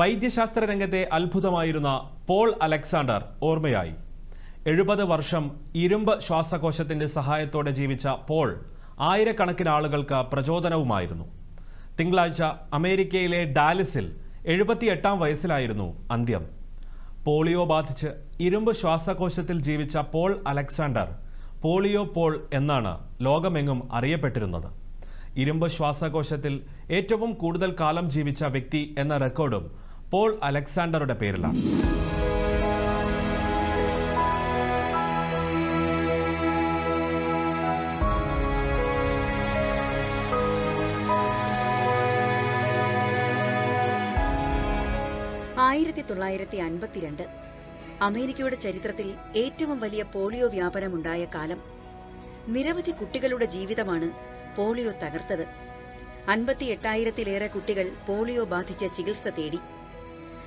വൈദ്യശാസ്ത്ര രംഗത്തെ അത്ഭുതമായിരുന്ന Paul Alexander ഓർമ്മയായി. എഴുപത് വർഷം ഇരുമ്പ് ശ്വാസകോശത്തിന്റെ സഹായത്തോടെ ജീവിച്ച പോൾ ആയിരക്കണക്കിന് ആളുകൾക്ക് പ്രചോദനവുമായിരുന്നു. തിങ്കളാഴ്ച അമേരിക്കയിലെ ഡാലിസിൽ എഴുപത്തിയെട്ടാം വയസ്സിലായിരുന്നു അന്ത്യം. പോളിയോ ബാധിച്ച് ഇരുമ്പ് ശ്വാസകോശത്തിൽ ജീവിച്ച പോൾ അലക്സാണ്ടർ പോളിയോ പോൾ എന്നാണ് ലോകമെങ്ങും അറിയപ്പെട്ടിരുന്നത്. ഇരുമ്പ് ശ്വാസകോശത്തിൽ ഏറ്റവും കൂടുതൽ കാലം ജീവിച്ച വ്യക്തി എന്ന റെക്കോർഡും പോൾ അലക്സാണ്ടറുടെ പേരിലാണ്. ആയിരത്തി തൊള്ളായിരത്തി അൻപത്തിരണ്ട് അമേരിക്കയുടെ ചരിത്രത്തിൽ ഏറ്റവും വലിയ പോളിയോ വ്യാപനമുണ്ടായ കാലം നിരവധി കുട്ടികളുടെ ജീവിതമാണ് പോളിയോ തകർത്തത്. അൻപത്തി എട്ടായിരത്തിലേറെ കുട്ടികൾ പോളിയോ ബാധിച്ച് ചികിത്സ തേടി.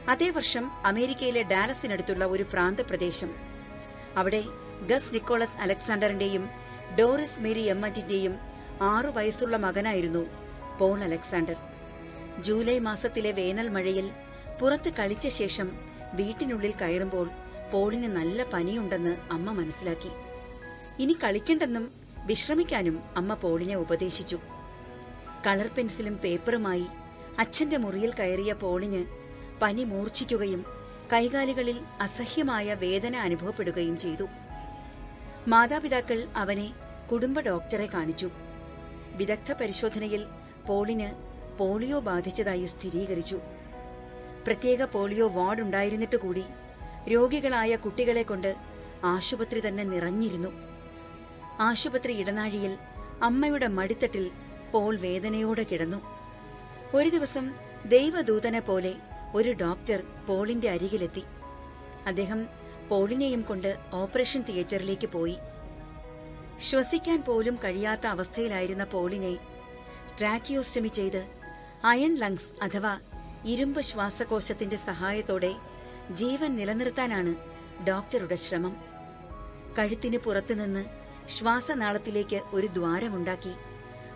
അതേ വർഷം അമേരിക്കയിലെ ഡാലസിനടുത്തുള്ള ഒരു പ്രാന്തപ്രദേശം. അവിടെ ഗസ് നിക്കോളസ് അലക്സാണ്ടറിന്റെയും ഡോറിസ് മേരി എമ്മജിന്റെയും ആറു വയസ്സുള്ള മകനായിരുന്നു പോൾ അലക്സാണ്ടർ. ജൂലൈ മാസത്തിലെ വേനൽ മഴയിൽ പുറത്ത് കളിച്ച ശേഷം വീട്ടിനുള്ളിൽ കയറുമ്പോൾ പോളിന് നല്ല പനിയുണ്ടെന്ന് അമ്മ മനസ്സിലാക്കി. ഇനി കളിക്കണ്ടെന്നും വിശ്രമിക്കാനും അമ്മ പോളിനെ ഉപദേശിച്ചു. കളർ പെൻസിലും പേപ്പറുമായി അച്ഛന്റെ മുറിയിൽ കയറിയ പോളിന് പനി മൂർച്ഛിക്കുകയും കൈകാലുകളിൽ അസഹ്യമായ വേദന അനുഭവപ്പെടുകയും ചെയ്തു. മാതാപിതാക്കൾ അവനെ കുടുംബ ഡോക്ടറെ കാണിച്ചു. വിദഗ്ധ പരിശോധനയിൽ പോളിന് പോളിയോ ബാധിച്ചതായി സ്ഥിരീകരിച്ചു. പ്രത്യേക പോളിയോ വാർഡ് ഉണ്ടായിരുന്നിട്ട് കൂടി രോഗികളായ കുട്ടികളെ കൊണ്ട് ആശുപത്രി തന്നെ നിറഞ്ഞിരുന്നു. ആശുപത്രി ഇടനാഴിയിൽ അമ്മയുടെ മടിത്തട്ടിൽ പോൾ വേദനയോടെ കിടന്നു. ഒരു ദിവസം ദൈവദൂതനെ പോലെ ഒരു ഡോക്ടർ പോളിന്റെ അരികിലെത്തി. അദ്ദേഹം പോളിനെയും കൊണ്ട് ഓപ്പറേഷൻ തിയേറ്ററിലേക്ക് പോയി. ശ്വസിക്കാൻ പോലും കഴിയാത്ത അവസ്ഥയിലായിരുന്ന പോളിനെ ട്രാക്കിയോസ്റ്റമി ചെയ്ത് അയൺ ലങ്സ് അഥവാ ഇരുമ്പ് ശ്വാസകോശത്തിന്റെ സഹായത്തോടെ ജീവൻ നിലനിർത്താനാണ് ഡോക്ടറുടെ ശ്രമം. കഴുത്തിന് പുറത്തുനിന്ന് ശ്വാസനാളത്തിലേക്ക് ഒരു ദ്വാരമുണ്ടാക്കി.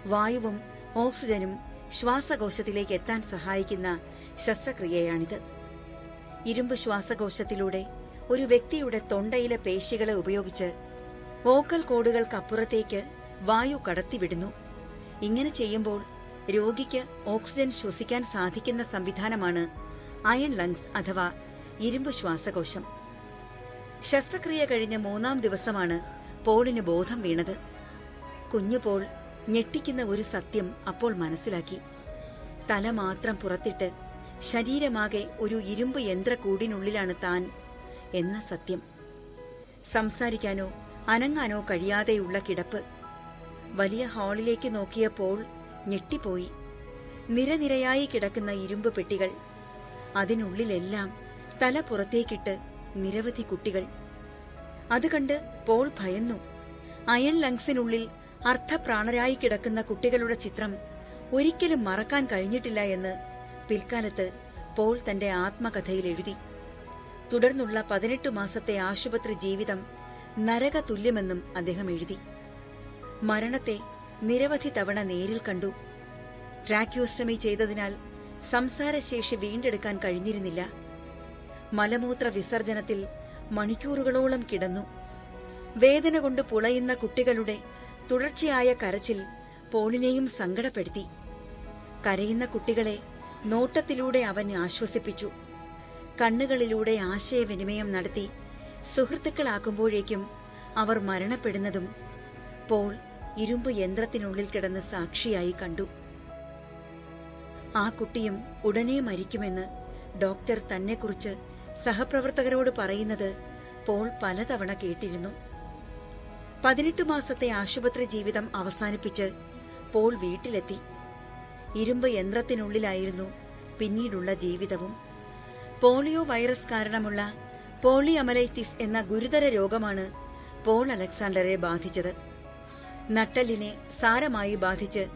വായുവും ഓക്സിജനും ശ്വാസകോശത്തിലേക്ക് എത്താൻ സഹായിക്കുന്ന ശസ്ത്രക്രിയയാണിത്. ഇരുമ്പ് ശ്വാസകോശത്തിലൂടെ ഒരു വ്യക്തിയുടെ തൊണ്ടയിലെ പേശികളെ ഉപയോഗിച്ച് വോക്കൽ കോഡുകൾക്കപ്പുറത്തേക്ക് വായു കടത്തിവിടുന്നു. ഇങ്ങനെ ചെയ്യുമ്പോൾ രോഗിക്ക് ഓക്സിജൻ ശ്വസിക്കാൻ സാധിക്കുന്ന സംവിധാനമാണ് അയൺ ലങ്സ് അഥവാ ഇരുമ്പ് ശ്വാസകോശം. ശസ്ത്രക്രിയ കഴിഞ്ഞ മൂന്നാം ദിവസമാണ് പോളിന് ബോധം വീണത്. കുഞ്ഞു പോൾ ഞെട്ടിക്കുന്ന ഒരു സത്യം അപ്പോൾ മനസ്സിലാക്കി. തല മാത്രം പുറത്തിട്ട് ശരീരമാകെ ഒരു ഇരുമ്പ് യന്ത്രക്കൂടിനുള്ളിലാണ് താൻ എന്ന സത്യം. സംസാരിക്കാനോ അനങ്ങാനോ കഴിയാതെയുള്ള കിടപ്പ്. വലിയ ഹാളിലേക്ക് നോക്കിയപ്പോൾ ഞെട്ടിപ്പോയി. നിരനിരയായി കിടക്കുന്ന ഇരുമ്പ് പെട്ടികൾ. അതിനുള്ളിലെല്ലാം തല പുറത്തേക്കിട്ട് നിരവധി കുട്ടികൾ. അത് കണ്ട് പോൾ ഭയന്നു. അയൺ ലങ്സിനുള്ളിൽ അർത്ഥപ്രാണരായി കിടക്കുന്ന കുട്ടികളുടെ ചിത്രം ഒരിക്കലും മറക്കാൻ കഴിഞ്ഞിട്ടില്ല എന്ന് പിൽക്കാലത്ത് പോൾ തന്റെ ആത്മകഥയിൽ എഴുതി. തുടർന്നുള്ള പതിനെട്ട് മാസത്തെ ആശുപത്രി ജീവിതം നരക തുല്യമെന്നും അദ്ദേഹം എഴുതി. മരണത്തെ നിരവധി തവണ നേരിൽ കണ്ടു. ട്രാക്യോസ്റ്റമി ചെയ്തതിനാൽ സംസാരശേഷി വീണ്ടെടുക്കാൻ കഴിഞ്ഞിരുന്നില്ല. മലമൂത്ര വിസർജനത്തിൽ മണിക്കൂറുകളോളം കിടന്നു. വേദന കൊണ്ട് പുളയുന്ന കുട്ടികളുടെ തുടർച്ചയായ കരച്ചിൽ പോളിനെയും സങ്കടപ്പെടുത്തി. കരയുന്ന കുട്ടികളെ നോട്ടത്തിലൂടെ അവൻ ആശ്വസിപ്പിച്ചു. കണ്ണുകളിലൂടെ ആശയവിനിമയം നടത്തി സുഹൃത്തുക്കളാക്കുമ്പോഴേക്കും അവർ മരണപ്പെടുന്നതും പോൾ ഇരുമ്പ് യന്ത്രത്തിനുള്ളിൽ കിടന്ന് സാക്ഷിയായി കണ്ടു. ആ കുട്ടിയും ഉടനെ മരിക്കുമെന്ന് ഡോക്ടർ തന്നെക്കുറിച്ച് സഹപ്രവർത്തകരോട് പറയുന്നത് പോൾ പലതവണ കേട്ടിരുന്നു. പതിനെട്ട് മാസത്തെ ആശുപത്രി ജീവിതം അവസാനിപ്പിച്ച് പോൾ വീട്ടിലെത്തി. ഇരുമ്പ് യന്ത്രത്തിനുള്ളിലായിരുന്നു പിന്നീടുള്ള ജീവിതവും. പോളിയോ വൈറസ് കാരണമുള്ള പോളിയമലൈറ്റിസ് എന്ന ഗുരുതര രോഗമാണ് പോൾ അലക്സാണ്ടറെ ബാധിച്ചത്. നട്ടലിനെ സാരമായി ബാധിച്ച്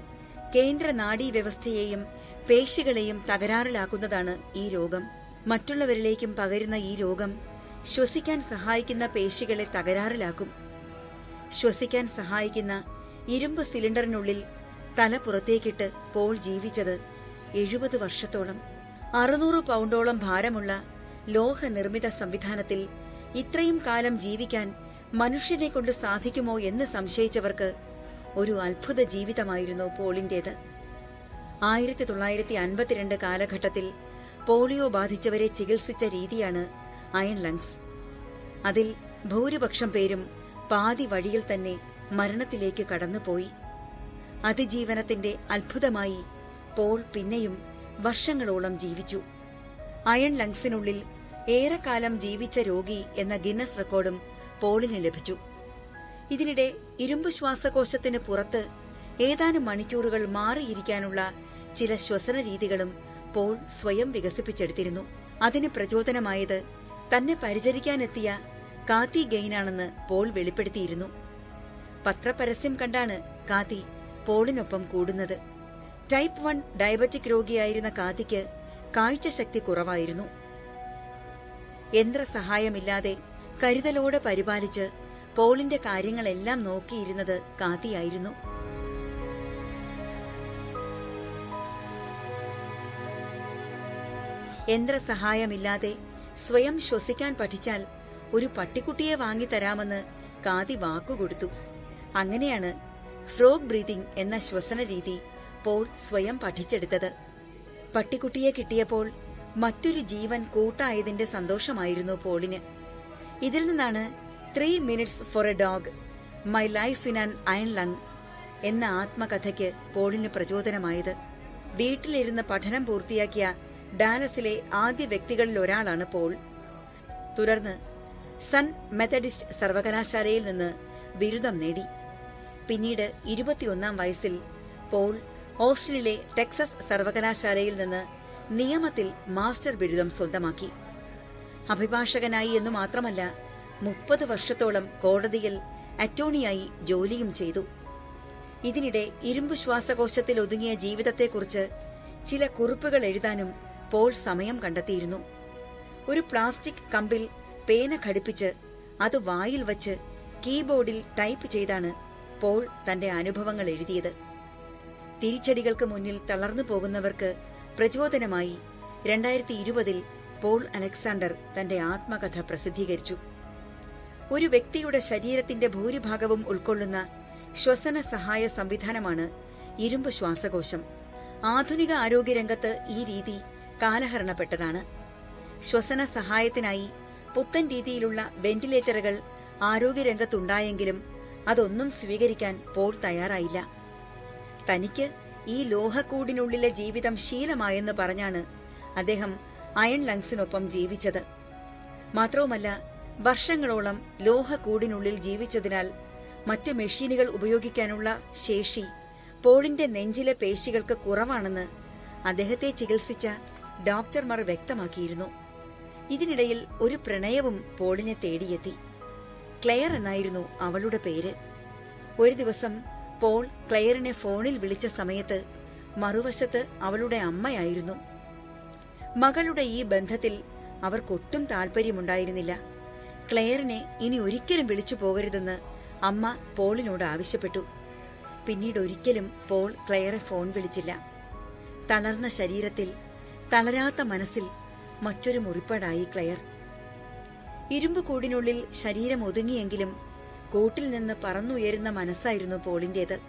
കേന്ദ്ര നാഡീവ്യവസ്ഥയെയും പേശികളെയും തകരാറിലാക്കുന്നതാണ് ഈ രോഗം. മറ്റുള്ളവരിലേക്കും പകരുന്ന ഈ രോഗം ശ്വസിക്കാൻ സഹായിക്കുന്ന പേശികളെ തകരാറിലാക്കും. ശ്വസിക്കാൻ സഹായിക്കുന്ന ഇരുമ്പ് സിലിണ്ടറിനുള്ളിൽ തല പുറത്തേക്കിട്ട് പോൾ ജീവിച്ചത് എഴുപത് വർഷത്തോളം. അറുന്നൂറ് പൗണ്ടോളം ഭാരമുള്ള ലോഹനിർമ്മിത സംവിധാനത്തിൽ ഇത്രയും കാലം ജീവിക്കാൻ മനുഷ്യനെ കൊണ്ട് സാധിക്കുമോ എന്ന് സംശയിച്ചവർക്ക് ഒരു അത്ഭുത ജീവിതമായിരുന്നു പോളിന്റേത്. ആയിരത്തി തൊള്ളായിരത്തി അൻപത്തിരണ്ട് കാലഘട്ടത്തിൽ പോളിയോ ബാധിച്ചവരെ ചികിത്സിച്ച രീതിയാണ് അയൺ ലങ്സ്. അതിൽ ഭൂരിപക്ഷം പേരും പാതി വഴിയിൽ തന്നെ മരണത്തിലേക്ക് കടന്നുപോയി. അതിജീവനത്തിന്റെ അത്ഭുതമായി പോൾ പിന്നെയും വർഷങ്ങളോളം ജീവിച്ചു. അയൺ ലങ്സിനുള്ളിൽ ഏറെക്കാലം ജീവിച്ച രോഗി എന്ന ഗിന്നസ് റെക്കോർഡും പോളിന് ലഭിച്ചു. ഇതിനിടെ ഇരുമ്പ് ശ്വാസകോശത്തിന് പുറത്ത് ഏതാനും മണിക്കൂറുകൾ മാറിയിരിക്കാനുള്ള ചില ശ്വസന രീതികളും പോൾ സ്വയം വികസിപ്പിച്ചെടുത്തിരുന്നു. അതിന് പ്രചോദനമായത് തന്നെ പരിചരിക്കാനെത്തിയ കാത്തി ഗെയിനാണെന്ന് പോൾ വെളിപ്പെടുത്തിയിരുന്നു. പത്രപരസ്യം കണ്ടാണ് കാത്തി പോളിനൊപ്പം കൂടുന്നത്. ടൈപ്പ് വൺ ഡയബറ്റിക് രോഗിയായിരുന്ന കാതിക്ക് കാഴ്ചശക്തി കുറവായിരുന്നു. യന്ത്രസഹായമില്ലാതെ കരുതലോടെ പരിപാലിച്ച് പോളിന്റെ കാര്യങ്ങളെല്ലാം നോക്കിയിരുന്നത് കാതിയായിരുന്നു. യന്ത്രസഹായമില്ലാതെ സ്വയം ശ്വസിക്കാൻ പഠിച്ചാൽ ഒരു പട്ടിക്കുട്ടിയെ വാങ്ങിത്തരാമെന്ന് കാതി വാക്കുകൊടുത്തു. അങ്ങനെയാണ് ഫ്രോഗ് ബ്രീതിംഗ് എന്ന ശ്വസന രീതി പോൾ സ്വയം പഠിച്ചെടുത്തത്. പട്ടിക്കുട്ടിയെ കിട്ടിയപ്പോൾ മറ്റൊരു ജീവൻ കൂട്ടായതിന്റെ സന്തോഷമായിരുന്നു പോളിന്. ഇതിൽ നിന്നാണ് three minutes for a dog my life in an iron lung എന്ന ആത്മകഥയ്ക്ക് പോളിന് പ്രചോദനമായത്. വീട്ടിലിരുന്ന് പഠനം പൂർത്തിയാക്കിയ ഡാലസിലെ ആദ്യ വ്യക്തികളിൽ ഒരാളാണ് പോൾ. തുടർന്ന് സൺ മെത്തഡിസ്റ്റ് സർവകലാശാലയിൽ നിന്ന് ബിരുദം നേടി. പിന്നീട് ഇരുപത്തിയൊന്നാം വയസ്സിൽ പോൾ ഓസ്റ്റിനിലെ ടെക്സസ് സർവകലാശാലയിൽ നിന്ന് നിയമത്തിൽ മാസ്റ്റർ ബിരുദം സ്വന്തമാക്കി. അഭിഭാഷകനായി എന്നു മാത്രമല്ല മുപ്പത് വർഷത്തോളം കോടതിയിൽ അറ്റോണിയായി ജോലിയും ചെയ്തു. ഇതിനിടെ ഇരുമ്പ് ശ്വാസകോശത്തിൽ ഒതുങ്ങിയ ജീവിതത്തെക്കുറിച്ച് ചില കുറിപ്പുകൾ എഴുതാനും പോൾ സമയം കണ്ടെത്തിയിരുന്നു. ഒരു പ്ലാസ്റ്റിക് കമ്പിൽ പേന ഘടിപ്പിച്ച് അത് വായിൽ വച്ച് കീബോർഡിൽ ടൈപ്പ് ചെയ്താണ് പോൾ തന്റെ അനുഭവങ്ങൾ എഴുതിയത്. തിരിച്ചടികൾക്ക് മുന്നിൽ തളർന്നു പോകുന്നവർക്ക് പ്രചോദനമായി രണ്ടായിരത്തി ഇരുപതിൽ പോൾ അലക്സാണ്ടർ തന്റെ ആത്മകഥ പ്രസിദ്ധീകരിച്ചു. ഒരു വ്യക്തിയുടെ ശരീരത്തിന്റെ ഭൂരിഭാഗവും ഉൾക്കൊള്ളുന്ന ശ്വസന സഹായ സംവിധാനമാണ് ഇരുമ്പ് ശ്വാസകോശം. ആധുനിക ആരോഗ്യരംഗത്ത് ഈ രീതി കാലഹരണപ്പെട്ടതാണ്. ശ്വസന സഹായത്തിനായി പുത്തൻ രീതിയിലുള്ള വെന്റിലേറ്ററുകൾ ആരോഗ്യരംഗത്തുണ്ടായെങ്കിലും അതൊന്നും സ്വീകരിക്കാൻ പോൾ തയ്യാറായില്ല. തനിക്ക് ഈ ലോഹക്കൂടിനുള്ളിലെ ജീവിതം ശീലമായെന്ന് പറഞ്ഞാണ് അദ്ദേഹം അയൺ ലങ്സിനൊപ്പം ജീവിച്ചത്. മാത്രവുമല്ല വർഷങ്ങളോളം ലോഹക്കൂടിനുള്ളിൽ ജീവിച്ചതിനാൽ മറ്റ് മെഷീനുകൾ ഉപയോഗിക്കാനുള്ള ശേഷി പോളിന്റെ നെഞ്ചിലെ പേശികൾക്ക് കുറവാണെന്ന് അദ്ദേഹത്തെ ചികിത്സിച്ച ഡോക്ടർമാർ വ്യക്തമാക്കിയിരുന്നു. ഇതിനിടയിൽ ഒരു പ്രണയവും പോളിനെ തേടിയെത്തി. ക്ലെയർ എന്നായിരുന്നു അവളുടെ പേര്. ഒരു ദിവസം പോൾ ക്ലെയറിനെ ഫോണിൽ വിളിച്ച സമയത്ത് മറുവശത്ത് അവളുടെ അമ്മയായിരുന്നു. മകളുടെ ഈ ബന്ധത്തിൽ അവർക്കൊട്ടും താല്പര്യമുണ്ടായിരുന്നില്ല. ക്ലെയറിനെ ഇനി ഒരിക്കലും വിളിച്ചു പോകരുതെന്ന് അമ്മ പോളിനോട് ആവശ്യപ്പെട്ടു. പിന്നീട് ഒരിക്കലും പോൾ ക്ലെയറെ ഫോൺ വിളിച്ചില്ല. തളർന്ന ശരീരത്തിൽ തളരാത്ത മനസ്സിൽ മറ്റൊരു മുറിപ്പാടായി ക്ലെയർ. ഇരുമ്പ് കൂടിനുള്ളിൽ ശരീരം ഒതുങ്ങിയെങ്കിലും കൂട്ടിൽ നിന്ന് പറന്നുയരുന്ന മനസ്സായിരുന്നു പോളിന്റേത്.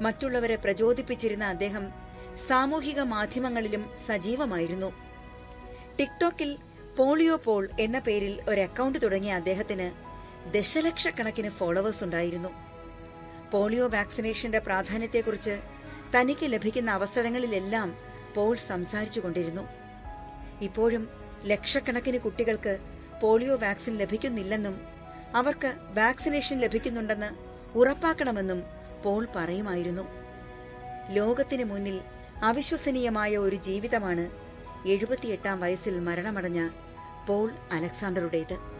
മറ്റുള്ളവരെ പ്രചോദിപ്പിച്ചിരുന്ന അദ്ദേഹം സാമൂഹിക മാധ്യമങ്ങളിലും സജീവമായിരുന്നു. ടിക്ടോക്കിൽ പോളിയോ പോൾ എന്ന പേരിൽ ഒരു അക്കൗണ്ട് തുടങ്ങിയ അദ്ദേഹത്തിന് ദശലക്ഷക്കണക്കിന് ഫോളോവേഴ്സ് ഉണ്ടായിരുന്നു. പോളിയോ വാക്സിനേഷന്റെ പ്രാധാന്യത്തെക്കുറിച്ച് തനിക്ക് ലഭിക്കുന്ന അവസരങ്ങളിലെല്ലാം പോൾ സംസാരിച്ചു കൊണ്ടിരുന്നു ഇപ്പോഴും ലക്ഷക്കണക്കിന് കുട്ടികൾക്ക് പോളിയോ വാക്സിൻ ലഭിക്കുന്നില്ലെന്നും അവർക്ക് വാക്സിനേഷൻ ലഭിക്കുന്നുണ്ടെന്ന് ഉറപ്പാക്കണമെന്നും പോൾ പറയുമായിരുന്നു. ലോകത്തിന് മുന്നിൽ അവിശ്വസനീയമായ ഒരു ജീവിതമാണ് എഴുപത്തിയെട്ടാം വയസ്സിൽ മരണമടഞ്ഞ പോൾ അലക്സാണ്ടറുടേത്.